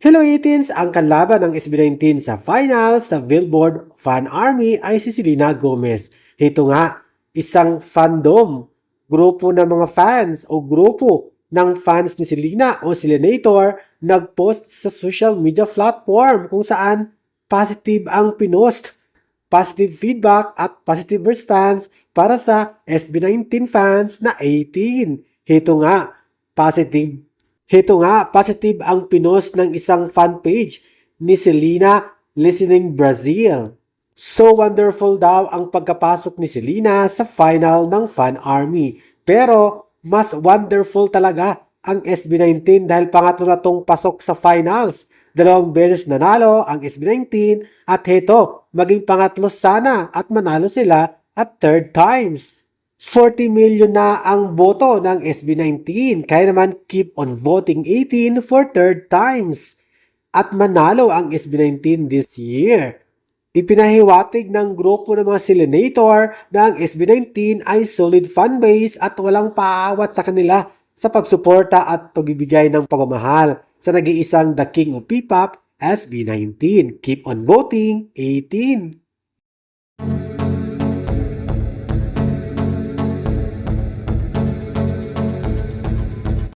Hello 18s! Ang kalaban ng SB19 sa final sa Billboard Fan Army ay si Selena Gomez. Ito nga, isang fandom, grupo ng mga fans o grupo ng fans ni Selena o Selenator nagpost sa social media platform kung saan positive ang pinost. Positive feedback at positive response para sa SB19 fans na 18. Ito nga, positive Heto nga, positive ang pinost ng isang fan page ni Selena Listening Brazil. So wonderful daw ang pagkapasok ni Selena sa final ng Fan Army. Pero mas wonderful talaga ang SB19 dahil pangatlo na tong pasok sa finals. Dalawang beses nanalo ang SB19 at heto, maging pangatlo sana at manalo sila at third times. 40 million na ang boto ng SB19. Kaya naman keep on voting 18 for third times. At manalo ang SB19 this year. Ipinahiwatig ng grupo ng mga Selenator na ang SB19 ay solid fanbase at walang paawat sa kanila sa pagsuporta at pagbibigay ng pagmamahal sa nag-iisang The King of P-Pop, SB19. Keep on voting 18.